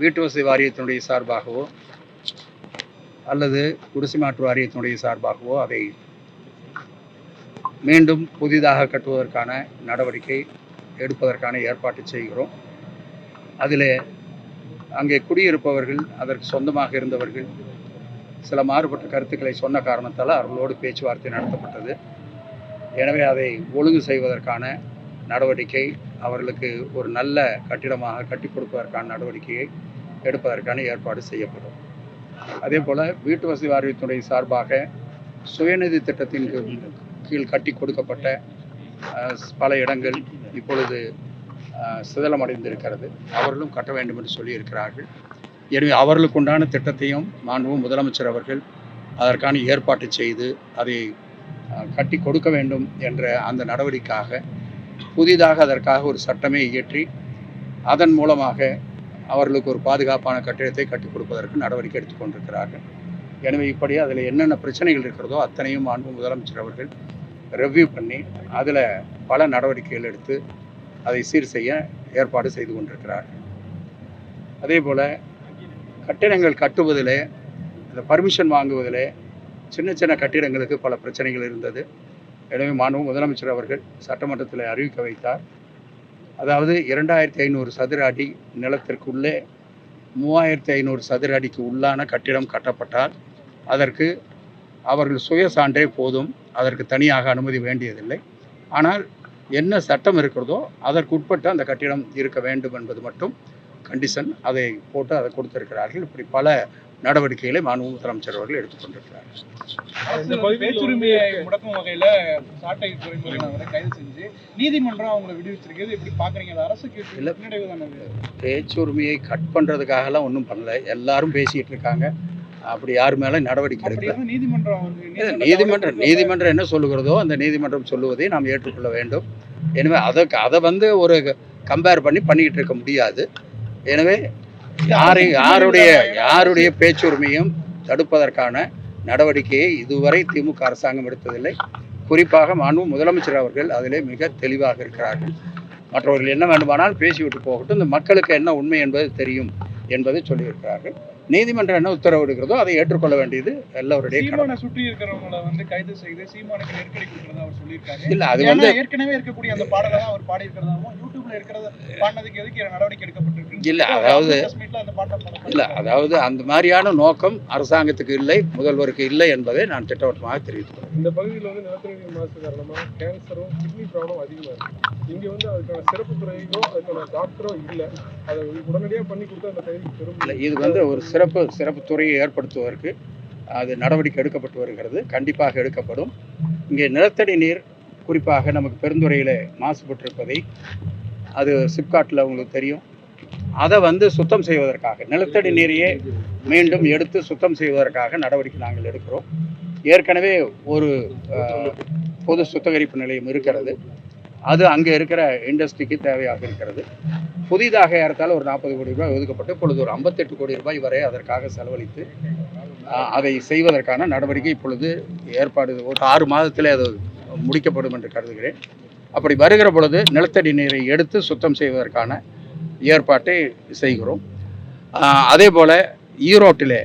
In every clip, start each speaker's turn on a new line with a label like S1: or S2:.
S1: வீட்டு வசதி வாரியத்தினுடைய சார்பாகவோ அல்லது குடிசை மாற்று வாரியத்தினுடைய சார்பாகவோ அதை மீண்டும் புதிதாக கட்டுவதற்கான நடவடிக்கை எடுப்பதற்கான ஏற்பாட்டு செய்கிறோம். அதில் அங்கே குடியிருப்பவர்கள் அதற்கு சொந்தமாக இருந்தவர்கள் சில மாறுபட்ட கருத்துக்களை சொன்ன காரணத்தால் அவர்களோடு பேச்சுவார்த்தை நடத்தப்பட்டது. எனவே அதை ஒழுங்கு செய்வதற்கான நடவடிக்கை அவர்களுக்கு ஒரு நல்ல கட்டிடமாக கட்டி கொடுப்பதற்கான நடவடிக்கையை எடுப்பதற்கான ஏற்பாடு செய்யப்படும். அதே போல் வீட்டு வசதி வாரியத்துறை சார்பாக சுயநிதி திட்டத்தின் கீழ் கீழ் கட்டி கொடுக்கப்பட்ட பல இடங்கள் இப்பொழுது சிதலமடைந்திருக்கிறது. அவர்களும் கட்ட வேண்டும் என்று சொல்லியிருக்கிறார்கள். எனவே அவர்களுக்கு உண்டான திட்டத்தையும் மாண்பு முதலமைச்சர் அவர்கள் அதற்கான ஏற்பாட்டை செய்து அதை கட்டி கொடுக்க வேண்டும் என்ற அந்த நடவடிக்கையாக புதிதாக அதற்காக ஒரு சட்டமே இயற்றி அதன் மூலமாக அவர்களுக்கு ஒரு பாதுகாப்பான கட்டிடத்தை கட்டி கொடுப்பதற்கு நடவடிக்கை எடுத்துக்கொண்டிருக்கிறார்கள் எனவே இப்படி அதில் என்னென்ன பிரச்சனைகள் இருக்கிறதோ அத்தனையும் அன்பு முதலமைச்சர் அவர்கள் ரெவ்யூ பண்ணி அதில் பல நடவடிக்கைகள் எடுத்து அதை சீர் செய்ய ஏற்பாடு செய்து கொண்டிருக்கிறார்கள். அதே போல் கட்டிடங்கள் கட்டுவதிலே இந்த பர்மிஷன் வாங்குவதிலே சின்ன சின்ன கட்டிடங்களுக்கு பல பிரச்சனைகள் இருந்தது. எனவே மாண்பு முதலமைச்சர் அவர்கள் சட்டமன்றத்தில் அறிவிக்க வைத்தார். அதாவது இரண்டாயிரத்தி ஐநூறு சதுர அடி நிலத்திற்குள்ளே மூவாயிரத்தி ஐநூறு சதுர அடிக்கு உள்ளான கட்டிடம் கட்டப்பட்டால் அதற்கு அவர்கள் சுய சான்றே போதும். அதற்கு தனியாக அனுமதி வேண்டியதில்லை. ஆனால் என்ன சட்டம் இருக்கிறதோ அதற்குட்பட்டு அந்த கட்டிடம் இருக்க வேண்டும் என்பது மட்டும் கண்டிஷன் அதை போட்டு அதை கொடுத்திருக்கிறார்கள். இப்படி பல நடவடிக்கைகளை மாண்பு முதலமைச்சர் அவர்கள் எடுத்துக்கொண்டிருக்கிறார்கள்
S2: பேச்சுரிமையை முடக்கும் வகையில சாட்டை கைது செஞ்சு நீதிமன்றம் அவங்களை விடுவிச்சிருக்கிறது. எப்படி பாக்குறீங்க? அது அரசுக்கு
S1: இல்ல.
S2: அது?
S1: பேச்சுரிமையை கட் பண்ணுறதுக்காகலாம் ஒன்றும் பண்ணல. எல்லாரும் பேசிகிட்டு இருக்காங்க. அப்படி யார் மேலே நடவடிக்கை எடுக்கல.
S2: நீதிமன்றம்
S1: நீதிமன்றம் நீதிமன்றம் என்ன சொல்லுகிறதோ அந்த நீதிமன்றம் சொல்லுவதை நாம் ஏற்றுக்கொள்ள வேண்டும். எனவே அதற்கு அதை வந்து ஒரு கம்பேர் பண்ணி பண்ணிக்கிட்டு இருக்க முடியாது. எனவே யாரை யாருடைய யாருடைய பேச்சுரிமையும் தடுப்பதற்கான நடவடிக்கையை இதுவரை திமுக அரசாங்கம் எடுத்ததில்லை. குறிப்பாக மாண்பு முதலமைச்சர் அவர்கள் அதிலே மிக தெளிவாக இருக்கிறார்கள். மற்றவர்கள் என்ன வேண்டுமானால் பேசிவிட்டு போகட்டும். இந்த மக்களுக்கு என்ன உண்மை என்பது தெரியும் என்பதை சொல்லியிருக்கிறார்கள். நீதிமன்றம் என்ன உத்தரவிடுகிறதோ அதை ஏற்றுக்கொள்ள வேண்டியது எல்லோருடைய கடமை.
S2: சீமானை சுற்றி இருக்கிறவங்களை வந்து கைது செய்து சீமானுக்கு நெருக்கடி கொடுக்கறதா அவர் சொல்லியிருக்காரு.
S1: இல்ல அது வந்து
S2: ஏற்கனவே இருக்கக்கூடிய அந்த பாடலை தான் அவர் பாடி இருக்கிறதாவும் யூடியூப்ல இருக்கிறத பாடினதுக்கு எதுக்கு நடவடிக்கை எடுக்கப்பட்டிருக்கு
S1: இல்ல, அதாவது-
S2: அந்த பாட்டை பாட
S1: இல்ல அதாவது அந்த மாதிரியான நோக்கம் அரசாங்கத்துக்கு இல்லை முதல்வருக்கு இல்லை என்பதை நான் திட்டவட்டமாக தெரிவித்துள்ளேன்
S3: இந்த பகுதியில் வந்து நிலத்தடி மாசு காரணமாக கேன்சரும் கிட்னி ப்ராப்ளம் அதிகமாக இருக்கு. இங்கே வந்து அதுக்கான சிறப்பு துறையோ அதுக்கான டாக்டரோ இல்லை. அதை உடனடியாக பண்ணி கொடுத்தா அந்த பகுதிக்கு பெரும்
S1: இல்லை இது வந்து ஒரு சிறப்பு சிறப்பு துறையை ஏற்படுத்துவதற்கு அது நடவடிக்கை எடுக்கப்பட்டு வருகிறது. கண்டிப்பாக எடுக்கப்படும். இங்கே நிலத்தடி நீர் குறிப்பாக நமக்கு பெருந்துறையில் மாசுபட்டிருப்பதை அது சிப்காட்டில் உங்களுக்கு தெரியும். அதை வந்து சுத்தம் செய்வதற்காக நிலத்தடி நீரையே மீண்டும் எடுத்து சுத்தம் செய்வதற்காக நடவடிக்கை நாங்கள் எடுக்கிறோம். ஏற்கனவே ஒரு பொது சுத்திகரிப்பு நிலையம் இருக்கிறது. அது அங்கே இருக்கிற இண்டஸ்ட்ரிக்கு தேவையாக இருக்கிறது. புதிதாக ஏறத்தால் ஒரு நாற்பது கோடி ரூபாய் ஒதுக்கப்பட்டு இப்பொழுது ஒரு ஐம்பத்தெட்டு கோடி ரூபாய் வரை அதற்காக செலவழித்து அதை செய்வதற்கான நடவடிக்கை இப்பொழுது ஏற்பாடு ஒரு ஆறு மாதத்திலே அது முடிக்கப்படும் என்று கருதுகிறேன். அப்படி வருகிற பொழுது நிலத்தடி நீரை எடுத்து சுத்தம் செய்வதற்கான ஏற்பாட்டை செய்கிறோம். அதே போல் ஈரோட்டிலே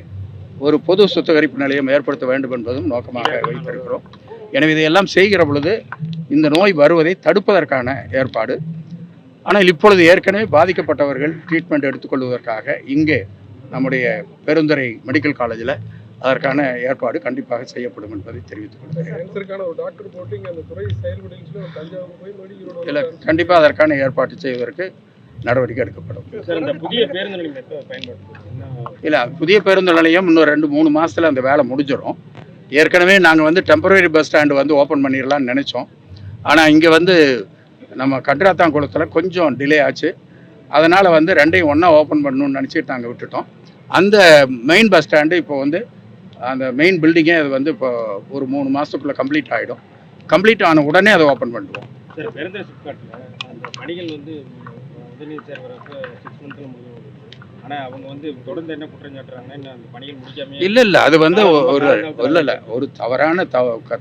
S1: ஒரு பொது சுத்திகரிப்பு நிலையம் ஏற்படுத்த வேண்டும் என்பதும் நோக்கமாக வைத்திருக்கிறோம். எனவே இதையெல்லாம் செய்கிற பொழுது இந்த நோய் வருவதை தடுப்பதற்கான ஏற்பாடு. ஆனால் இப்பொழுது ஏற்கனவே பாதிக்கப்பட்டவர்கள் ட்ரீட்மெண்ட் எடுத்துக்கொள்வதற்காக இங்கே நம்முடைய பெருந்துறை மெடிக்கல் காலேஜில் அதற்கான ஏற்பாடு கண்டிப்பாக செய்யப்படும் என்பதை தெரிவித்துக் கொள்கிறேன். இல்லை கண்டிப்பாக அதற்கான ஏற்பாடு செய்வதற்கு நடவடிக்கை எடுக்கப்படும்.
S4: சார் இந்த புதிய பேருந்து நிலையம் எப்போ பயன்படுத்துறது? என்ன
S1: இல்லை புதிய பேருந்து நிலையம் இன்னும் ரெண்டு மூணு மாதத்தில் அந்த வேலை முடிஞ்சிடும். ஏற்கனவே நாங்கள் வந்து டெம்பரரி பஸ் ஸ்டாண்டு வந்து ஓப்பன் பண்ணிடலாம்னு நினச்சோம். ஆனால் இங்கே வந்து நம்ம கன்றாத்தாங்குளத்தில் கொஞ்சம் டிலே ஆச்சு. அதனால் வந்து ரெண்டையும் ஒன்றா ஓப்பன் பண்ணணும்னு நினச்சிட்டு நாங்கள் விட்டுட்டோம். அந்த மெயின் பஸ் ஸ்டாண்டு இப்போ வந்து அந்த மெயின் பில்டிங்கே அது வந்து இப்போ ஒரு மூணு மாதத்துக்குள்ளே கம்ப்ளீட் ஆகிடும் கம்ப்ளீட் ஆன உடனே அதை ஓப்பன் பண்ணுவோம்
S4: சார் பெருந்தர சிப்காட்டில் அந்த பணிகள் வந்து உதயநிதி சார் வரப்போ சிக்ஸ் மந்த்தில் முடியும் ஆனால் அவங்க வந்து தொடர்ந்து என்ன குற்றம் சாட்டுறாங்கன்னா அந்த பணிகள் முடிக்காம
S1: இல்லை இல்லை அது வந்து ஒரு இல்லை இல்லை ஒரு தவறான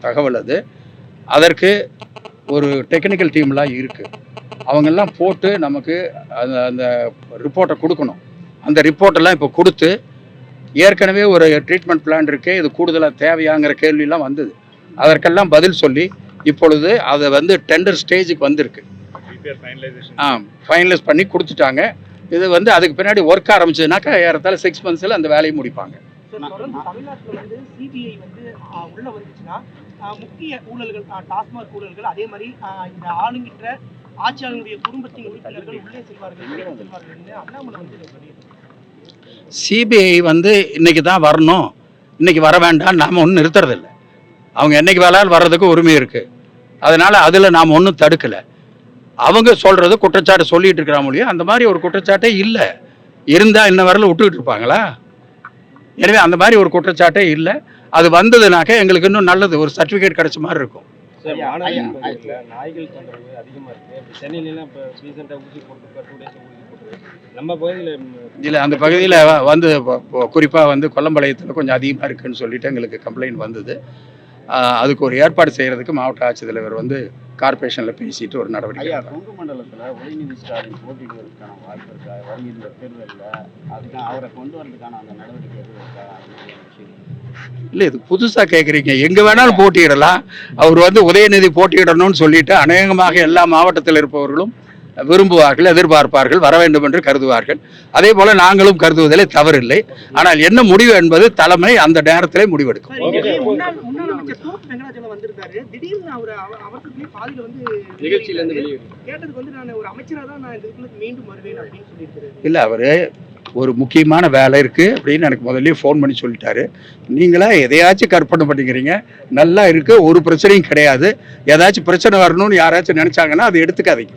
S1: தகவல் அது. அதற்கு ஒரு டெக்னிக்கல் டீம்லாம் இருக்குது அவங்கெல்லாம் போட்டு நமக்கு அந்த அந்த ரிப்போர்ட்டை கொடுக்கணும். அந்த ரிப்போர்ட்டெல்லாம் இப்போ கொடுத்து ஏற்கனவே ஒரு ட்ரீட்மெண்ட் பிளான் இருக்கு இது கூடுதலாக தேவையாங்கிற கேள்வியெல்லாம் வந்தது. அதற்கெல்லாம் பதில் சொல்லி இப்பொழுது அதை வந்து டெண்டர் ஸ்டேஜுக்கு வந்திருக்கு. ஆ ஃபைனலைஸ் பண்ணி கொடுத்துட்டாங்க. இது வந்து அதுக்கு பின்னாடி ஒர்க் ஆரம்பிச்சதுனாக்கா ஏறத்தாழ சிக்ஸ் மந்த்ஸில் அந்த வேலையை முடிப்பாங்க.
S5: தொடர்ந்து தமிழ்நாட்டுல வந்து சிபிஐ வந்து உள்ள வந்துச்சுன்னா முக்கிய ஊழல்கள் டாஸ்மாக் ஊழல்கள் அதே மாதிரி இந்த ஆளுங்கின்ற ஆட்சியாளர்களுடைய குடும்பத்தின் உறுப்பினர்கள் உள்ளே செல்வார்கள் வெளியே செல்வார்கள் அண்ணாமலை வந்து.
S1: சிபிஐ வந்து இன்னைக்கு தான் வரணும். இன்னைக்கு வர வேண்டாம் நாம் ஒன்றும் நிறுத்துறதில்ல. அவங்க என்னைக்கு வேணாலும் வர்றதுக்கு உரிமை இருக்குது அதனால் அதில் நாம் ஒன்றும் தடுக்கலை. அவங்க சொல்கிறது குற்றச்சாட்டு சொல்லிட்டு இருக்கிற மொழியும் அந்த மாதிரி ஒரு குற்றச்சாட்டே இல்லை. இருந்தால் இன்ன வரல விட்டுக்கிட்டு இருப்பாங்களா? எனவே அந்த மாதிரி ஒரு குற்றச்சாட்டே இல்லை. அது வந்ததுனாக்க எங்களுக்கு இன்னும் நல்லது ஒரு சர்டிஃபிகேட் கிடைச்ச மாதிரி இருக்கும்.
S4: நாய்கள் தொந்தரவு அதிகமாக இருக்குது இப்போ சென்னையிலலாம் இப்போ ரீசெண்டாக ஊசி போட்டு டூ டேஸ் ஊசி போட்டு நம்ம பகுதியில்
S1: இல்லை அந்த பகுதியில் வந்து குறிப்பாக வந்து கொல்லம்பாளையத்தில் கொஞ்சம் அதிகமாக இருக்குன்னு சொல்லிட்டு எங்களுக்கு கம்ப்ளைண்ட் வந்தது. அதுக்கு ஒரு ஏற்பாடு செய்கிறதுக்கு மாவட்ட ஆட்சித்தலைவர் வந்து கார்பரேஷனில் பேசிட்டு ஒரு நடவடிக்கை
S6: ஐயா. கொங்கு மண்டலத்துல உதயநிதி ஸ்டாலின் போட்டியிடுவதற்கான வாய்ப்பு இருக்கா வருகின்ற தேர்தலில் அதுக்கு அவரை கொண்டு வரதுக்கான அந்த நடவடிக்கை எதுவும் இருக்கா?
S1: இல்லை இது புதுசாக கேட்குறீங்க எங்கே வேணாலும் போட்டியிடலாம். அவர் வந்து உதயநிதி போட்டியிடணும்னு சொல்லிட்டு அநேகமாக எல்லா மாவட்டத்தில் இருப்பவர்களும் விரும்புவார்கள் எதிர்பார்ப்பார்கள் வர வேண்டும் என்று கருதுவார்கள். அதே போல நாங்களும் கருதுவதிலே தவறில்லை. ஆனால் என்ன முடிவு என்பது தலைமை அந்த நேரத்திலே முடிவெடுக்கும். இல்லை அவர் ஒரு முக்கியமான வேலை இருக்குது அப்படின்னு எனக்கு முதல்லயே ஃபோன் பண்ணி சொல்லிட்டாரு. நீங்களா எதையாச்சும் கற்பனை பண்ணிக்கிறீங்க. நல்லா இருக்குது ஒரு பிரச்சனையும் கிடையாது. ஏதாச்சும் பிரச்சனை வரணும்னு யாராச்சும் நினச்சாங்கன்னா அதை எடுத்துக்காதீங்க.